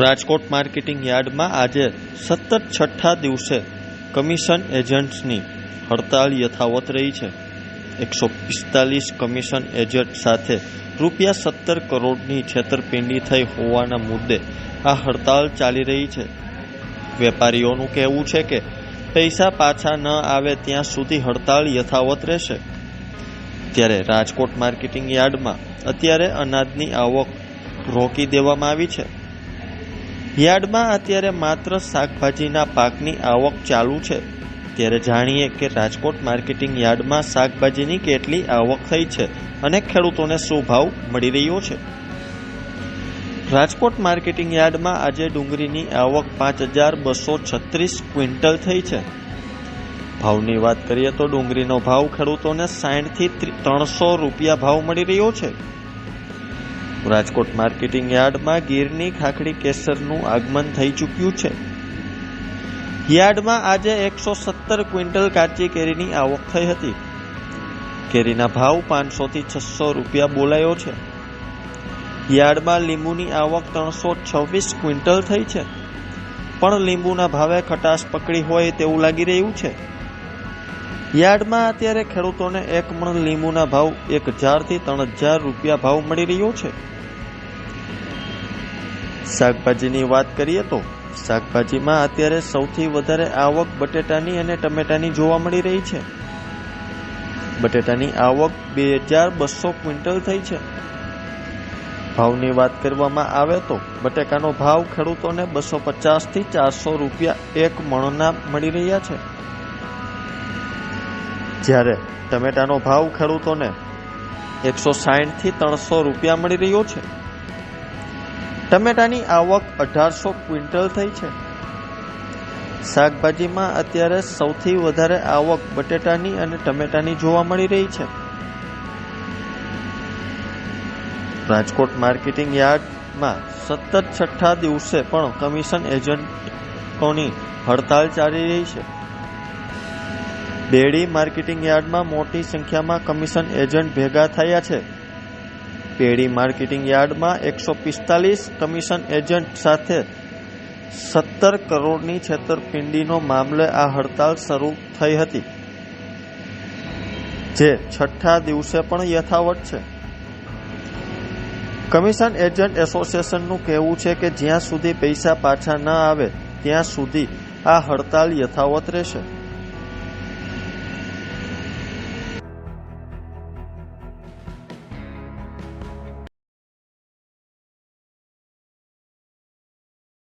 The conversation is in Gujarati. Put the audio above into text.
રાજકોટ માર્કેટિંગ યાર્ડમાં આજે સતત છઠ્ઠા દિવસે કમિશન એજન્ટ્સની હડતાળ યથાવત રહી છે. એકસો પિસ્તાલીસ કમિશન એજન્ટ સાથે રૂપિયા સત્તર કરોડની છેતરપિંડી થઈ હોવાના મુદ્દે આ હડતાળ ચાલી રહી છે. વેપારીઓનું કહેવું છે કે પૈસા પાછા ન આવે ત્યાં સુધી હડતાળ યથાવત રહેશે. ત્યારે રાજકોટ માર્કેટિંગ યાર્ડમાં અત્યારે અનાજની આવક રોકી દેવામાં આવી છે. યાર્ડમાં અત્યારે માત્ર શાકભાજીના પાકની આવક ચાલુ છે. ત્યારે જાણીએ કે રાજકોટ માર્કેટિંગ યાર્ડમાં શાકભાજીની કેટલી આવક થઈ છે અને ખેડૂતોને શું ભાવ મળી રહ્યો છે. રાજકોટ માર્કેટિંગ યાર્ડમાં આજે ડુંગળીની આવક પાંચ હજાર બસો છત્રીસ ક્વિન્ટલ થઈ છે. ભાવની વાત કરીએ તો ડુંગળીનો ભાવ ખેડૂતોને સાઠથી ત્રણસો રૂપિયા ભાવ મળી રહ્યો છે. રાજકોટ માર્કેટિંગ યાર્ડમાં ગીરની ખાખડી કેસરનું આગમન થઈ ચૂક્યું છે. યાર્ડમાં આજે એકસો સત્તર ક્વિન્ટલ કાચી કેરીની આવક થઈ હતી. કેરીના ભાવ પાંચસોથી છસો રૂપિયા બોલાયો છે. યાર્ડમાં લીંબુની આવક ત્રણસો છવ્વીસ ક્વિન્ટલ થઈ છે. પણ લીંબુના ભાવે ખટાશ પકડી હોય તેવું લાગી રહ્યું છે. યાર્ડમાં અત્યારે ખેડૂતોને એક મણ લીંબુના ભાવ એક હજારથી ત્રણ હજાર રૂપિયા ભાવ મળી રહ્યો છે. શાકભાજીની વાત કરીએ તો શાકભાજીમાં અત્યારે સૌથી વધારે આવક બટેટાની અને ટમેટાની જોવા મળી રહી છે. બટેટાની આવક બે હજાર બસો ક્વિન્ટલ થઈ છે. ભાવની વાત કરવામાં આવે તો બટેકાનો ભાવ ખેડૂતોને બસો પચાસથી ચારસો રૂપિયા એક મણના મળી રહ્યા છે. જ્યારે ટમેટાનો ભાવ ખેડૂતોને એકસો સાઠથી ત્રણસો રૂપિયા મળી રહ્યો છે. ટમેટાની આવક અઢારસો ક્વિન્ટલ થઈ છે. શાકભાજીમાં અત્યારે સૌથી વધારે આવક બટેટાની અને ટમેટાની જોવા મળી રહી છે. રાજકોટ માર્કેટિંગ યાર્ડમાં સતત છઠ્ઠા દિવસે પણ કમિશન એજન્ટોની હડતાલ ચાલી રહી છે. બેડી માર્કેટિંગ યાર્ડમાં મોટી સંખ્યામાં કમિશન એજન્ટ ભેગા થયા છે. પેઢી માર્કેટિંગ યાર્ડમાં એકસો પિસ્તાલીસ કમિશન એજન્ટ સાથે સત્તર કરોડની છેતરપિંડીનો મામલે આ હડતાલ શરૂ થઈ હતી. જે છઠ્ઠા દિવસે પણ યથાવત છે. કમિશન એજન્ટ એસોસિએશનનું કહેવું છે કે જ્યાં સુધી પૈસા પાછા ન આવે, ત્યાં સુધી આ હડતાલ યથાવત રહેશે.